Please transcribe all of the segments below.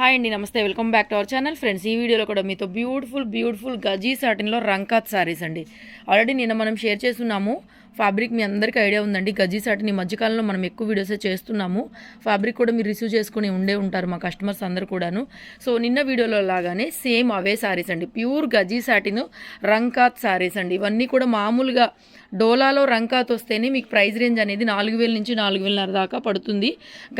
Hi అండి నమస్తే. Welcome back to our channel. Friends ఈ వీడియోలో కూడా మీతో బ్యూటిఫుల్ బ్యూటిఫుల్ గజీ సాటిన్లో రంకాత్ సారీస్ అండి. ఆల్రెడీ నిన్న మనం షేర్ చేస్తున్నాము. ఫ్యాబ్రిక్ మీ అందరికీ ఐడియా ఉందండి. గజీ సాటిన్ ఈ మధ్యకాలంలో మనం ఎక్కువ వీడియోసే చేస్తున్నాము. ఫ్యాబ్రిక్ కూడా మీరు రిసీవ్ చేసుకుని ఉండే ఉంటారు మా కస్టమర్స్ అందరు కూడాను. సో నిన్న వీడియోలో లాగానే సేమ్ అవే శారీస్ అండి. ప్యూర్ గజీ సాటిన్ రంకాత్ సారీస్ అండి. ఇవన్నీ కూడా మామూలుగా డోలాలో రంకాత్ వస్తేనే మీకు ప్రైస్ రేంజ్ అనేది నాలుగు వేల నుంచి నాలుగు వేలన్నర దాకా పడుతుంది.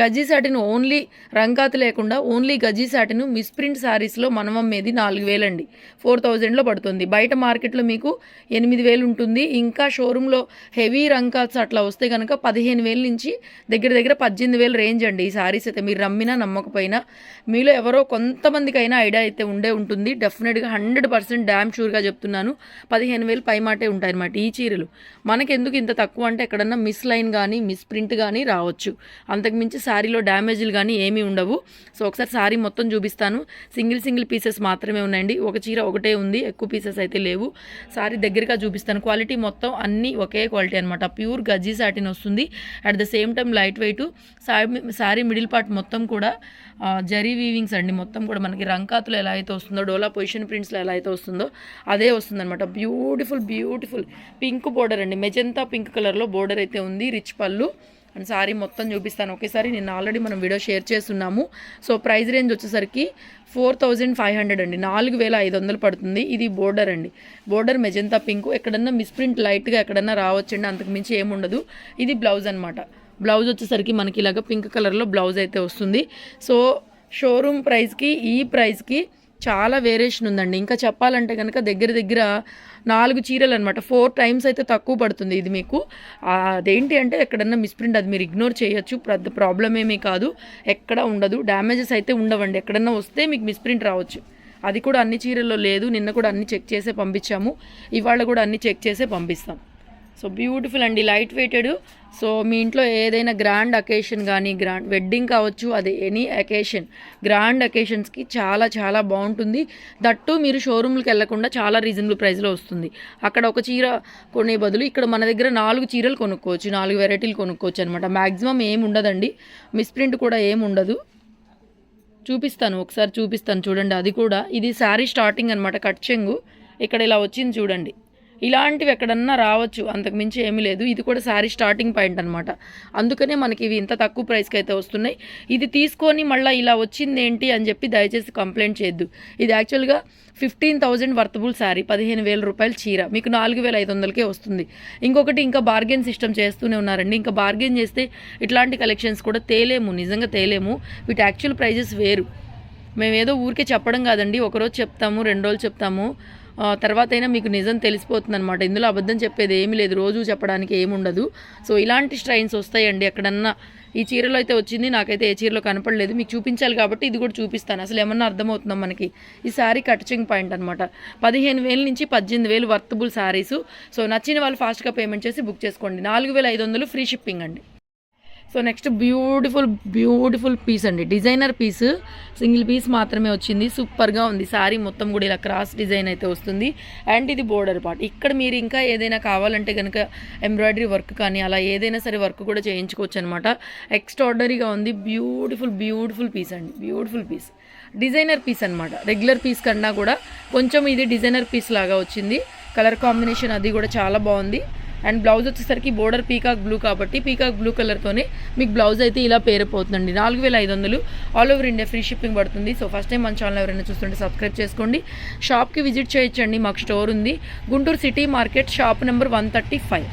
గజీ సాటిన్ ఓన్లీ రంకాత్ లేకుండా ఓన్లీ గజీ సాటిన్ మిస్ప్రింట్ సారీస్లో మనం అమ్మేది నాలుగు వేలండి. ఫోర్ థౌజండ్లో పడుతుంది. బయట మార్కెట్లో మీకు ఎనిమిది వేలు ఉంటుంది. ఇంకా షోరూంలో హెవీ రంకాల్స్ అట్లా వస్తే కనుక పదిహేను వేల నుంచి దగ్గర దగ్గర పద్దెనిమిది వేలు రేంజ్ అండి ఈ సారీస్ అయితే. మీరు నమ్మినా నమ్మకపోయినా మీలో ఎవరో కొంతమందికైనా ఐడియా అయితే ఉండే ఉంటుంది. డెఫినెట్గా హండ్రెడ్ పర్సెంట్ డ్యామ్ షూర్గా చెప్తున్నాను. పదిహేను వేలు పై మాటే ఉంటాయి ఈ చీరలు. మనకెందుకు ఇంత తక్కువ అంటే ఎక్కడన్నా మిస్ లైన్ కానీ మిస్ ప్రింట్ కానీ రావచ్చు. అంతకుమించి శారీలో డ్యామేజ్లు కానీ ఏమీ ఉండవు. సో ఒకసారి శారీ మొత్తం చూపిస్తాను. సింగిల్ సింగిల్ పీసెస్ మాత్రమే ఉన్నాయండి. ఒక చీర ఒకటే ఉంది. ఎక్కువ పీసెస్ అయితే లేవు. శారీ దగ్గరగా చూపిస్తాను. క్వాలిటీ మొత్తం అన్నీ ఒకే క్వాలిటీ అనమాట ప్యూర్ గజ్జీ సాటిన్ వస్తుంది. At the same time light weight sari sari middle part మొత్తం కూడా జరీ వీవింగ్స్ అండి. మొత్తం కూడా మనకి రంకాతులు ఎలా అయితే వస్తుందో డోలా పొజిషన్ ప్రింట్స్లో ఎలా అయితే వస్తుందో అదే వస్తుందన్నమాట. బ్యూటిఫుల్ బ్యూటిఫుల్ పింక్ బోర్డర్ అండి. మెజంతా పింక్ కలర్లో బోర్డర్ అయితే ఉంది. రిచ్ పళ్ళు. అండ్ సారీ మొత్తం చూపిస్తాను. ఒకేసారి నేను ఆల్రెడీ మనం వీడియో షేర్ చేస్తున్నాము. సో ప్రైస్ రేంజ్ వచ్చేసరికి ఫోర్ థౌజండ్ ఫైవ్ హండ్రెడ్ అండి. నాలుగు వేల ఐదు వందలు పడుతుంది. ఇది బోర్డర్ అండి. Border magenta pink. ఎక్కడన్నా మిస్ప్రింట్ లైట్గా ఎక్కడన్నా రావచ్చండి అంతకు మించి ఏముండదు ఇది బ్లౌజ్ అనమాట బ్లౌజ్ వచ్చేసరికి మనకి ఇలాగ పింక్ కలర్లో బ్లౌజ్ అయితే వస్తుంది. సో షోరూమ్ ప్రైస్కి ఈ ప్రైస్కి చాలా వేరియేషన్ ఉందండి. ఇంకా చెప్పాలంటే కనుక దగ్గర దగ్గర నాలుగు చీరలు అనమాట ఫోర్ టైమ్స్ అయితే తక్కువ పడుతుంది ఇది మీకు. అదేంటి అంటే ఎక్కడన్నా మిస్ప్రింట్ అది మీరు ఇగ్నోర్ చేయొచ్చు. పెద్ద ప్రాబ్లం ఏమీ కాదు. ఎక్కడ ఉండదు. డ్యామేజెస్ అయితే ఉండవండి. ఎక్కడన్నా వస్తే మీకు మిస్ప్రింట్ రావచ్చు. అది కూడా అన్ని చీరల్లో లేదు. నిన్న కూడా అన్ని చెక్ చేసే పంపించాము. ఇవాళ కూడా అన్ని చెక్ చేసే పంపిస్తాం. సో బ్యూటిఫుల్ అండి లైట్ వెయిటెడ్. సో మీ ఇంట్లో ఏదైనా గ్రాండ్ అకేషన్ కానీ గ్రాండ్ వెడ్డింగ్ కావచ్చు అది ఎనీ అకేషన్. గ్రాండ్ అకేషన్స్కి చాలా చాలా బాగుంటుంది. దట్టు మీరు షోరూమ్కి వెళ్ళకుండా చాలా రీజనబుల్ ప్రైస్లో వస్తుంది. అక్కడ ఒక చీర కొనే బదులు ఇక్కడ మన దగ్గర నాలుగు చీరలు కొనుక్కోవచ్చు నాలుగు వెరైటీలు కొనుక్కోవచ్చు అనమాట మ్యాక్సిమం ఏమి ఉండదండి. మిస్ప్రింట్ కూడా ఏమి ఉండదు. చూపిస్తాను ఒకసారి చూపిస్తాను చూడండి. అది కూడా ఇది శారీ స్టార్టింగ్ అనమాట కట్ చెంగు. ఇక్కడ ఇలా వచ్చింది చూడండి. ఇలాంటివి ఎక్కడన్నా రావచ్చు. అంతకు మించి ఏమీ లేదు. ఇది కూడా శారీ స్టార్టింగ్ పాయింట్ అనమాట అందుకనే మనకి ఇవి ఇంత తక్కువ ప్రైస్కి అయితే వస్తున్నాయి. ఇది తీసుకొని మళ్ళీ ఇలా వచ్చింది ఏంటి అని చెప్పి దయచేసి కంప్లైంట్ చేయొద్దు. ఇది యాక్చువల్గా ఫిఫ్టీన్ థౌజండ్ వర్తబుల్ శారీ పదిహేను వేల రూపాయల చీర. మీకు నాలుగు వేల ఐదు వందలకే వస్తుంది. ఇంకొకటి ఇంకా బార్గెన్ సిస్టమ్ చేస్తూనే ఉన్నారండి. ఇంకా బార్గెన్ చేస్తే ఇట్లాంటి కలెక్షన్స్ కూడా తేలేము. నిజంగా తేలేము. వీటి యాక్చువల్ ప్రైజెస్ వేరు. మేము ఏదో ఊరికే చెప్పడం కాదండి. ఒకరోజు చెప్తాము రెండు రోజులు చెప్తాము. తర్వాత అయినా మీకు నిజం తెలిసిపోతుంది అనమాట ఇందులో అబద్ధం చెప్పేది ఏమీ లేదు. రోజు చెప్పడానికి ఏముండదు. సో ఇలాంటి స్ట్రైన్స్ వస్తాయండి ఎక్కడన్నా. ఈ చీరలో అయితే వచ్చింది నాకైతే ఏ చీరలో కనపడలేదు. మీకు చూపించాలి కాబట్టి ఇది కూడా చూపిస్తాను. అసలు ఏమన్నా అర్థమవుతుందా మనకి? ఈ శారీ కట్చింగ్ పాయింట్ అనమాట పదిహేను వేల నుంచి పద్దెనిమిది వేలు వర్తబుల్ శారీస్. సో నచ్చిన వాళ్ళు ఫాస్ట్గా పేమెంట్ చేసి బుక్ చేసుకోండి. నాలుగు వేల ఐదు వందలు ఫ్రీ షిప్పింగ్ అండి. So next beautiful beautiful piece అండి. డిజైనర్ పీస్ సింగిల్ పీస్ మాత్రమే వచ్చింది. సూపర్గా ఉంది. శారీ మొత్తం కూడా ఇలా క్రాస్ డిజైన్ అయితే వస్తుంది. అండ్ ఇది బోర్డర్ పార్ట్. ఇక్కడ మీరు ఇంకా ఏదైనా కావాలంటే కనుక ఎంబ్రాయిడరీ వర్క్ కానీ అలా ఏదైనా సరే వర్క్ కూడా చేయించుకోవచ్చు అనమాట ఎక్స్ట్రాడనరీగా ఉంది. బ్యూటిఫుల్ బ్యూటిఫుల్ పీస్ అండి. Beautiful piece. డిజైనర్ పీస్ అనమాట రెగ్యులర్ పీస్ కన్నా కూడా కొంచెం ఇది డిజైనర్ పీస్ లాగా వచ్చింది. కలర్ కాంబినేషన్ అది కూడా చాలా బాగుంది. అండ్ బ్లౌజ్ వచ్చేసరికి బోర్డర్ పీకాక్ బ్లూ కాబట్టి పీకాక్ బ్లూ కలర్తోనే మీకు బ్లౌజ్ అయితే ఇలా పేరిపోతుందండి. నాలుగు వేల ఐదు వందలు all over India free shipping పడుతుంది. సో ఫస్ట్ టైం మన ఛానల్ ఎవరైనా చూస్తుంటే సబ్స్క్రైబ్ చేసుకోండి. షాప్కి విజిట్ చేయొచ్చండి. మాకు స్టోర్ ఉంది. Guntur city market shop number one thirty five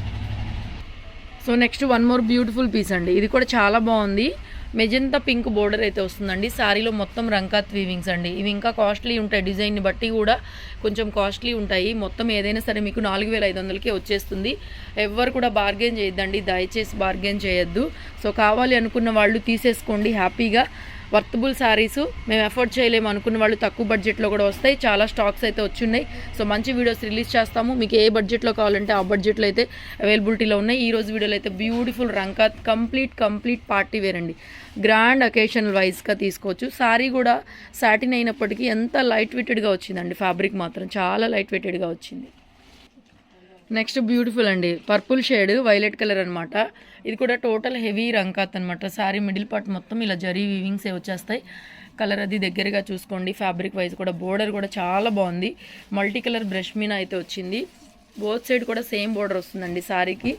so next one more beautiful piece అండి. ఇది కూడా చాలా బాగుంది. మెజంతా పింక్ బోర్డర్ అయితే వస్తుందండి. శారీలో మొత్తం రంకాత్ వీవింగ్స్ అండి. ఇవి ఇంకా కాస్ట్లీ ఉంటాయి. డిజైన్ని బట్టి కూడా కొంచెం కాస్ట్లీ ఉంటాయి. మొత్తం ఏదైనా సరే మీకు నాలుగు వేల ఐదు వందలకే వచ్చేస్తుంది. ఎవ్వరు కూడా బార్గెన్ చేయొద్దండి. దయచేసి బార్గెన్ చేయొద్దు. సో కావాలి అనుకున్న వాళ్ళు తీసేసుకోండి హ్యాపీగా. వర్తబుల్ శారీస్ మేము ఎఫోర్డ్ చేయలేము అనుకున్న వాళ్ళు తక్కువ బడ్జెట్లో కూడా వస్తాయి. చాలా స్టాక్స్ అయితే వచ్చున్నాయి సో మంచి వీడియోస్ రిలీజ్ చేస్తాము. మీకు ఏ బడ్జెట్లో కావాలంటే ఆ బడ్జెట్లో అయితే అవైలబిలిటీలో ఉన్నాయి. ఈ రోజు వీడియోలో అయితే beautiful రంకా complete complete party wear అండి. గ్రాండ్ అకేషన్ వైజ్గా తీసుకోవచ్చు. శారీ కూడా సాటిన్ అయినప్పటికీ ఎంత లైట్ వెయిటెడ్గా వచ్చిందండి. ఫ్యాబ్రిక్ మాత్రం చాలా లైట్ వెయిటెడ్గా వచ్చింది. నెక్స్ట్ బ్యూటిఫుల్ అండి. పర్పుల్ షేడ్ వైలెట్ కలర్ అనమాట ఇది కూడా టోటల్ హెవీ రంకాత్ అనమాట సారీ మిడిల్ పార్ట్ మొత్తం ఇలా జరీ వీవింగ్స్ వచ్చేస్తాయి. కలర్ అది దగ్గరగా చూసుకోండి. ఫ్యాబ్రిక్ వైజ్ కూడా బోర్డర్ కూడా చాలా బాగుంది. మల్టీ కలర్ బ్రష్ మీన అయితే వచ్చింది. బోత్ సైడ్ కూడా సేమ్ బోర్డర్ వస్తుందండి సారీకి.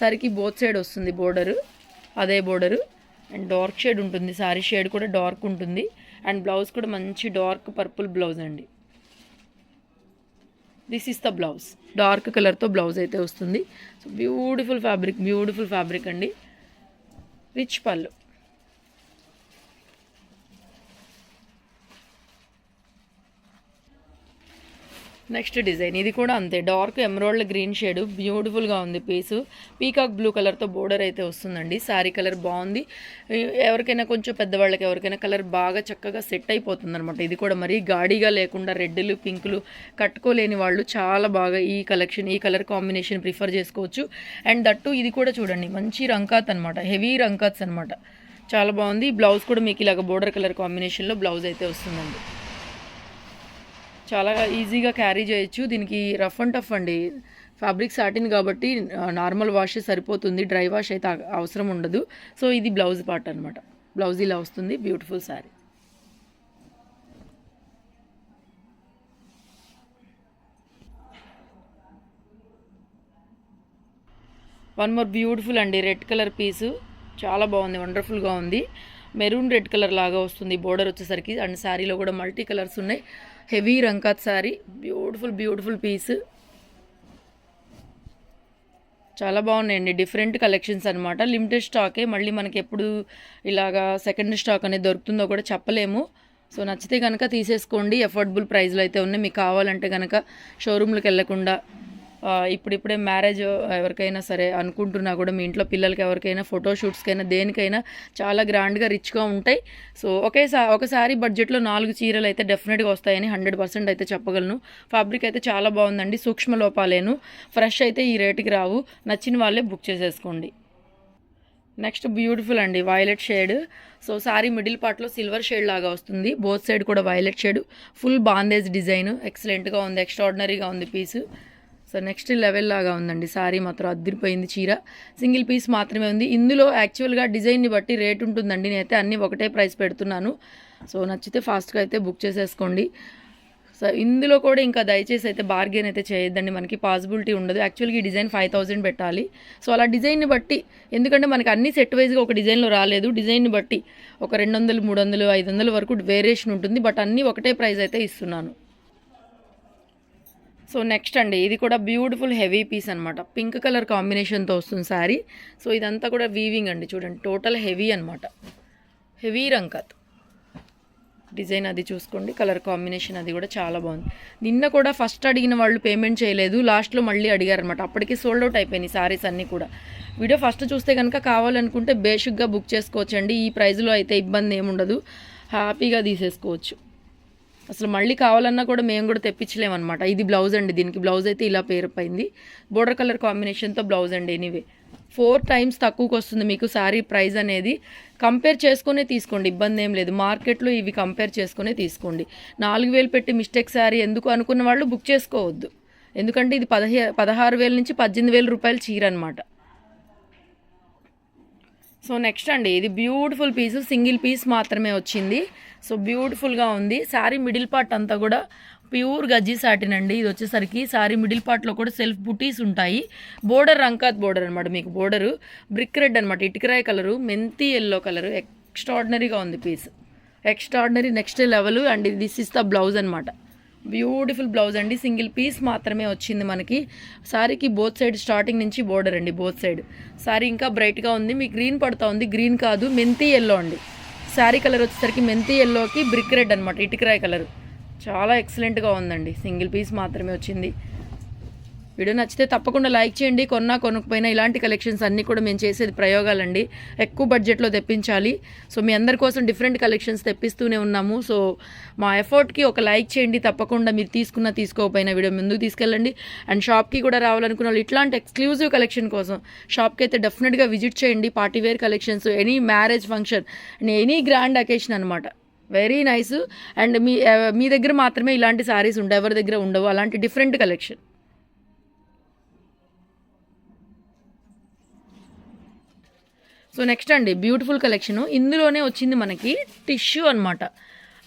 సారీకి బోత్ సైడ్ వస్తుంది బోర్డరు. అదే బోర్డరు. అండ్ డార్క్ షేడ్ ఉంటుంది. సారీ షేడ్ కూడా డార్క్ ఉంటుంది. అండ్ బ్లౌజ్ కూడా మంచి డార్క్ పర్పుల్ బ్లౌజ్ అండి. This is the blouse dark కలర్తో బ్లౌజ్ అయితే వస్తుంది. So beautiful fabric beautiful fabric అండి. రిచ్ పళ్ళు. Next design. ఇది కూడా అంతే. Dark emerald green shade. బ్యూటిఫుల్గా ఉంది పీసు. పీకాక్ బ్లూ కలర్తో బోర్డర్ అయితే వస్తుందండి. శారీ కలర్ బాగుంది. ఎవరికైనా కొంచెం పెద్దవాళ్ళకి ఎవరికైనా కలర్ బాగా చక్కగా సెట్ అయిపోతుంది అనమాట ఇది కూడా మరీ గాడిగా లేకుండా రెడ్లు పింకులు కట్టుకోలేని వాళ్ళు చాలా బాగా ఈ కలెక్షన్ ఈ కలర్ కాంబినేషన్ ప్రిఫర్ చేసుకోవచ్చు. అండ్ దట్టు ఇది కూడా చూడండి. మంచి రంకాత్ అనమాట హెవీ రంకాత్స్ అనమాట చాలా బాగుంది. బ్లౌజ్ కూడా మీకు ఇలాగ బోర్డర్ కలర్ కాంబినేషన్లో బ్లౌజ్ అయితే వస్తుందండి. చాలా ఈజీగా క్యారీ చేయొచ్చు. దీనికి రఫ్ అండ్ టఫ్ అండి. ఫ్యాబ్రిక్ సాటిన్ కాబట్టి నార్మల్ వాష్ సరిపోతుంది. డ్రై వాష్ అయితే అవసరం ఉండదు. సో ఇది బ్లౌజ్ పార్ట్ అనమాట బ్లౌజ్ ఇలా వస్తుంది. Beautiful sari. One more beautiful అండి. Red colour piece. చాలా బాగుంది. వండర్ఫుల్గా ఉంది. మెరూన్ రెడ్ కలర్ లాగా వస్తుంది. బోర్డర్ వచ్చేసరికి అండ్ శారీలో కూడా మల్టీ కలర్స్ ఉన్నాయి. Heavy రంకాత్ sari. Beautiful beautiful piece. చాలా బాగున్నాయండి. డిఫరెంట్ కలెక్షన్స్ అనమాట లిమిటెడ్ స్టాకే. మళ్ళీ మనకి ఎప్పుడు ఇలాగా సెకండ్ స్టాక్ అనేది దొరుకుతుందో కూడా చెప్పలేము. సో నచ్చితే కనుక తీసేసుకోండి. అఫోర్డబుల్ ప్రైస్లో అయితే ఉన్నాయి. మీకు కావాలంటే కనుక షోరూమ్లకు వెళ్ళకుండా ఇప్పుడిప్పుడే మ్యారేజ్ ఎవరికైనా సరే అనుకుంటున్నా కూడా మీ ఇంట్లో పిల్లలకి ఎవరికైనా ఫోటోషూట్స్కైనా దేనికైనా చాలా గ్రాండ్గా రిచ్గా ఉంటాయి. సో ఒకేసారి ఒకసారి బడ్జెట్లో నాలుగు చీరలు అయితే డెఫినెట్గా వస్తాయని హండ్రెడ్ పర్సెంట్ అయితే చెప్పగలను. ఫ్యాబ్రిక్ అయితే చాలా బాగుందండి సూక్ష్మ లోపాలేను. ఫ్రెష్ అయితే ఈ రేటుకి రావు. నచ్చిన వాళ్ళే బుక్ చేసేసుకోండి. నెక్స్ట్ బ్యూటిఫుల్ అండి violet shade so sari middle పార్ట్లో సిల్వర్ షేడ్ లాగా వస్తుంది. బోత్ సైడ్ కూడా violet shade full bandhej design ఎక్సలెంట్గా ఉంది ఎక్స్ట్రాడినరీగా ఉంది పీసు సో నెక్స్ట్ లెవెల్ లాగా ఉందండి. సారీ మాత్రం అద్దరిపోయింది చీర. సింగిల్ పీస్ మాత్రమే ఉంది. ఇందులో యాక్చువల్గా డిజైన్ని బట్టి రేట్ ఉంటుందండి. నేనైతే అన్నీ ఒకటే ప్రైస్ పెడుతున్నాను. సో నచ్చితే ఫాస్ట్గా అయితే బుక్ చేసేసుకోండి. సో ఇందులో కూడా ఇంకా దయచేసి అయితే బార్గెన్ అయితే చేయొద్దండి. మనకి పాసిబిలిటీ ఉండదు. యాక్చువల్గా ఈ డిజైన్ ఫైవ్ థౌజండ్ పెట్టాలి. సో అలా డిజైన్ని బట్టి ఎందుకంటే మనకి అన్ని సెట్ వైజ్గా ఒక డిజైన్లో రాలేదు. డిజైన్ని బట్టి ఒక రెండు వందలు మూడు వందలు ఐదు వందల వరకు వేరియేషన్ ఉంటుంది. బట్ అన్నీ ఒకటే ప్రైస్ అయితే ఇస్తున్నాను. సో నెక్స్ట్ అండి ఇది కూడా బ్యూటిఫుల్ హెవీ పీస్ అనమాట పింక్ కలర్ కాంబినేషన్తో వస్తుంది శారీ సో ఇదంతా కూడా వీవింగ్ అండి చూడండి టోటల్ హెవీ అనమాట హెవీ రంకత్. డిజైన్ అది చూసుకోండి కలర్ కాంబినేషన్ అది కూడా చాలా బాగుంది. నిన్న కూడా ఫస్ట్ అడిగిన వాళ్ళు పేమెంట్ చేయలేదు లాస్ట్లో మళ్ళీ అడిగారు అనమాట అప్పటికి సోల్డ్ అవుట్ అయిపోయినాయి సారీస్ అన్నీ కూడా. వీడియో ఫస్ట్ చూస్తే కనుక కావాలనుకుంటే బేసిక్గా బుక్ చేసుకోవచ్చండి. ఈ ప్రైస్లో అయితే ఇబ్బంది ఏముండదు. హ్యాపీగా తీసేసుకోవచ్చు. అసలు మళ్ళీ కావాలన్నా కూడా మేము కూడా తెప్పించలేమన్నమాట. ఇది బ్లౌజ్ అండి దీనికి బ్లౌజ్ అయితే ఇలా పేరు పైంది బోర్డర్ కలర్ కాంబినేషన్తో బ్లౌజ్ అండి ఎనీవే. ఫోర్ టైమ్స్ తక్కువకి వస్తుంది మీకు శారీ ప్రైస్ అనేది. కంపేర్ చేసుకునే తీసుకోండి ఇబ్బంది ఏం లేదు. మార్కెట్లో ఇవి కంపేర్ చేసుకునే తీసుకోండి. నాలుగు వేలు పెట్టి మిస్టేక్ శారీ ఎందుకు అనుకున్న వాళ్ళు బుక్ చేసుకోవద్దు. ఎందుకంటే ఇది పదహే పదహారు వేల నుంచి పద్దెనిమిది వేల రూపాయలు చీర అనమాట సో నెక్స్ట్ అండి ఇది బ్యూటిఫుల్ పీస్ సింగిల్ పీస్ మాత్రమే వచ్చింది. సో బ్యూటిఫుల్గా ఉంది. శారీ మిడిల్ పార్ట్ అంతా కూడా ప్యూర్ గజ్జి సాటిన్ అండి. ఇది వచ్చేసరికి శారీ మిడిల్ పార్ట్లో కూడా సెల్ఫ్ బుటీస్ ఉంటాయి. బోర్డర్ రంకాత్ బోర్డర్ అనమాట మీకు బోర్డరు. బ్రిక్ రెడ్ అనమాట ఇటుకరాయ కలరు మెంతి ఎల్లో కలరు. ఎక్స్ట్రాడినరీగా ఉంది piece. Extraordinary next level and this is the blouse అనమాట బ్యూటిఫుల్ బ్లౌజ్ అండి. సింగిల్ పీస్ మాత్రమే వచ్చింది మనకి. సారీకి బోత్ సైడ్ స్టార్టింగ్ నుంచి బోర్డర్ అండి బోత్ సైడ్. సారీ ఇంకా బ్రైట్గా ఉంది. మీకు గ్రీన్ పడుతూ ఉంది. గ్రీన్ కాదు మెంతి ఎల్లో అండి. శారీ కలర్ వచ్చేసరికి మెంతి ఎల్లోకి బ్రిక్ రెడ్ అనమాట ఇటుకరాయ్ కలర్. చాలా ఎక్సలెంట్గా ఉందండి. సింగిల్ పీస్ మాత్రమే వచ్చింది. వీడియో నచ్చితే తప్పకుండా లైక్ చేయండి కొన్నా కొనుక్కపోయినా ఇలాంటి కలెక్షన్స్ అన్నీ కూడా మేము చేసేది ప్రయోగాలండి. ఎక్కువ బడ్జెట్లో తెప్పించాలి. సో మీ అందరి కోసం డిఫరెంట్ కలెక్షన్స్ తెప్పిస్తూనే ఉన్నాము. సో మా ఎఫర్ట్కి ఒక లైక్ చేయండి తప్పకుండా మీరు తీసుకున్న తీసుకోకపోయినా వీడియో ముందుకు తీసుకెళ్ళండి. అండ్ షాప్కి కూడా రావాలనుకున్న వాళ్ళు ఇట్లాంటి ఎక్స్క్లూజివ్ కలెక్షన్ కోసం షాప్కి అయితే డెఫినెట్గా విజిట్ చేయండి. Party wear collections any marriage function and any grand occasion అనమాట వెరీ నైస్. అండ్ మీ మీ దగ్గర మాత్రమే ఇలాంటి సారీస్ ఉండవు ఎవరి దగ్గర ఉండవు. అలాంటి డిఫరెంట్ కలెక్షన్. సో నెక్స్ట్ అండి బ్యూటిఫుల్ కలెక్షన్ ఇందులోనే వచ్చింది మనకి టిష్యూ అనమాట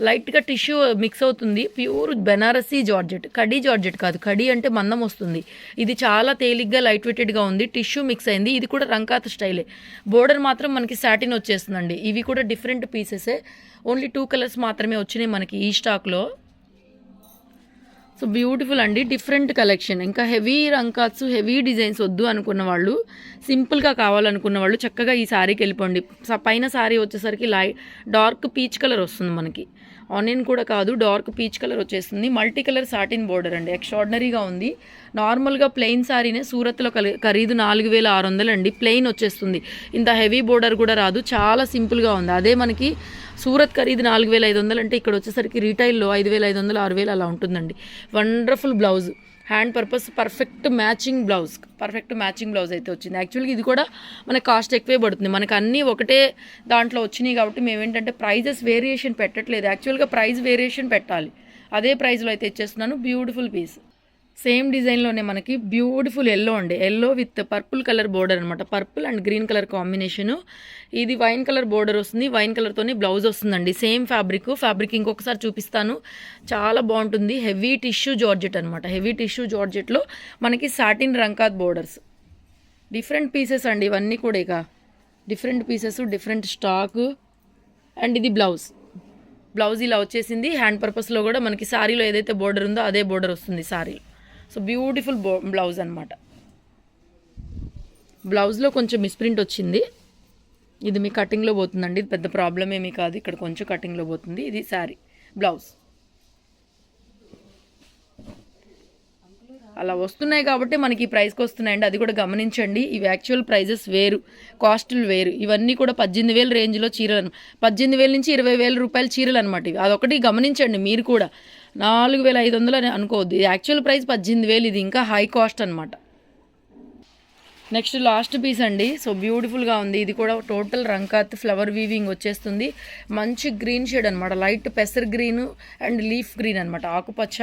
లైట్గా టిష్యూ మిక్స్ అవుతుంది. ప్యూర్ బెనారసీ జార్జెట్ కడీ జార్జెట్ కాదు. కడీ అంటే మందం వస్తుంది. ఇది చాలా తేలిగ్గా లైట్ వెయిటెడ్గా ఉంది. టిష్యూ మిక్స్ అయింది. ఇది కూడా రంకాత స్టైలే. బోర్డర్ మాత్రం మనకి సాటిన్ వచ్చేస్తుందండి. ఇవి కూడా డిఫరెంట్ పీసెసే ఓన్లీ టూ కలర్స్ మాత్రమే వచ్చినాయి మనకి ఈ స్టాక్లో సో బ్యూటిఫుల్ అండి డిఫరెంట్ కలెక్షన్. ఇంకా హెవీ రంకాత్స్ హెవీ డిజైన్స్ వద్దు అనుకున్న వాళ్ళు సింపుల్గా కావాలనుకున్న వాళ్ళు చక్కగా ఈ శారీకి వెళ్ళిపోండి. స- పైన శారీ వచ్చేసరికి లై డార్క్ పీచ్ కలర్ వస్తుంది మనకి. ఆనియన్ కూడా కాదు డార్క్ పీచ్ కలర్ వచ్చేస్తుంది. మల్టీ కలర్ సాటిన్ బోర్డర్ అండి. ఎక్స్ట్రాడినరీగా ఉంది. నార్మల్గా ప్లెయిన్ సారీనే సూరత్లో కలి ఖరీదు నాలుగు వేల ఆరు వందలు అండి. ప్లెయిన్ వచ్చేస్తుంది. ఇంత హెవీ బోర్డర్ కూడా రాదు. చాలా సింపుల్గా ఉంది. అదే మనకి సూరత్ ఖరీదు నాలుగు వేల ఐదు వందలు అంటే ఇక్కడ వచ్చేసరికి రీటైల్లో ఐదు వేల ఐదు వందలు ఆరు వేలు అలా ఉంటుందండి. Wonderful blouse. Hand purpose perfect matching blouse perfect matching blouse అయితే వచ్చింది. యాక్చువల్గా ఇది కూడా మనకి కాస్ట్ ఎక్కువే పడుతుంది. మనకు అన్నీ ఒకటే దాంట్లో వచ్చినాయి కాబట్టి మేము ఏంటంటే ప్రైజెస్ వేరియేషన్ పెట్టట్లేదు. యాక్చువల్గా ప్రైస్ వేరియేషన్ పెట్టాలి. అదే ప్రైస్లో అయితే ఇచ్చేస్తున్నాను. బ్యూటిఫుల్ పీస్ సేమ్ డిజైన్లోనే మనకి బ్యూటిఫుల్ ఎల్లో అండి. Yellow with purple colour border అనమాట purple and green colour combination. ఇది వైన్ కలర్ బోర్డర్ వస్తుంది. వైన్ కలర్తోని బ్లౌజ్ వస్తుందండి. Same fabric. ఫ్యాబ్రిక్ ఇంకొకసారి చూపిస్తాను. చాలా బాగుంటుంది. హెవీ టిష్యూ జార్జెట్ అనమాట హెవీ టిష్యూ జార్జెట్లో మనకి సాటిన్ రంకాత్ బోర్డర్స్. డిఫరెంట్ పీసెస్ అండి ఇవన్నీ కూడా ఇక. Different pieces different stock. And ఇది బ్లౌజ్. బ్లౌజ్ ఇలా వచ్చేసింది. హ్యాండ్ పర్పస్లో కూడా మనకి శారీలో ఏదైతే బోర్డర్ ఉందో అదే బోర్డర్ వస్తుంది శారీలో సో బ్యూటిఫుల్ బ్లౌజ్ అనమాట బ్లౌజ్లో కొంచెం మిస్ప్రింట్ వచ్చింది. ఇది మీ కటింగ్లో పోతుందండి. ఇది పెద్ద ప్రాబ్లం ఏమీ కాదు. ఇక్కడ కొంచెం కటింగ్లో పోతుంది. ఇది శారీ బ్లౌజ్. అలా వస్తున్నాయి కాబట్టి మనకి ఈ ప్రైస్కి వస్తున్నాయండి. అది కూడా గమనించండి. ఇవి యాక్చువల్ ప్రైజెస్ వేరు. కాస్టులు వేరు. ఇవన్నీ కూడా పద్దెనిమిది వేల రేంజ్లో చీరలు పద్దెనిమిది వేల నుంచి ఇరవై వేల రూపాయల చీరలు అనమాట ఇవి. అదొకటి గమనించండి మీరు కూడా. నాలుగు వేల ఐదు వందలు అని అనుకోవద్దు. ఇది యాక్చువల్ ప్రైస్ పద్దెనిమిది వేలు. ఇది ఇంకా హై కాస్ట్ అనమాట నెక్స్ట్ లాస్ట్ పీస్ అండి. సో బ్యూటిఫుల్గా ఉంది. ఇది కూడా టోటల్ రంకాత్ ఫ్లవర్ వీవింగ్ వచ్చేస్తుంది. మంచి గ్రీన్ షేడ్ అనమాట లైట్ పెసర్ గ్రీన్ అండ్ లీఫ్ గ్రీన్ అనమాట ఆకుపచ్చ.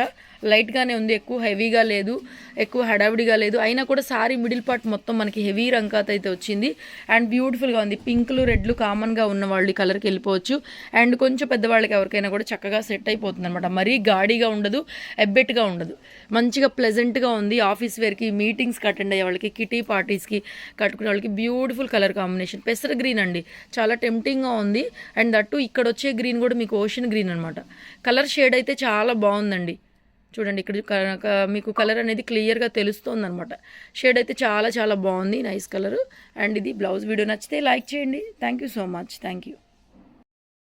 లైట్గానే ఉంది. ఎక్కువ హెవీగా లేదు. ఎక్కువ హడావిడిగా లేదు. అయినా కూడా సారీ మిడిల్ పార్ట్ మొత్తం మనకి హెవీ రంకాత్ అయితే వచ్చింది. అండ్ బ్యూటిఫుల్గా ఉంది. పింక్లు రెడ్లు కామన్గా ఉన్న వాళ్ళు ఈ కలర్కి వెళ్ళిపోవచ్చు. అండ్ కొంచెం పెద్దవాళ్ళకి ఎవరికైనా కూడా చక్కగా సెట్ అయిపోతుంది అనమాట మరీ గాడిగా ఉండదు. ఎబ్బెట్గా ఉండదు. మంచిగా ప్లెజెంట్గా ఉంది. ఆఫీస్ వేర్కి మీటింగ్స్కి అటెండ్ అయ్యే వాళ్ళకి కిటీ పార్టీస్కి కట్టుకునే వాళ్ళకి బ్యూటిఫుల్ కలర్ కాంబినేషన్. పెసర గ్రీన్ అండి. చాలా టెంప్టింగ్గా ఉంది. అండ్ దట్టు ఇక్కడ వచ్చే గ్రీన్ కూడా మీకు ఓషన్ గ్రీన్ అనమాట కలర్ షేడ్ అయితే చాలా బాగుందండి. చూడండి ఇక్కడ మీకు కలర్ అనేది క్లియర్గా తెలుస్తుంది అనమాట షేడ్ అయితే చాలా చాలా బాగుంది. Nice colour. అండ్ ఇది బ్లౌజ్ వీడియో నచ్చితే లైక్ చేయండి. Thank you so much. Thank you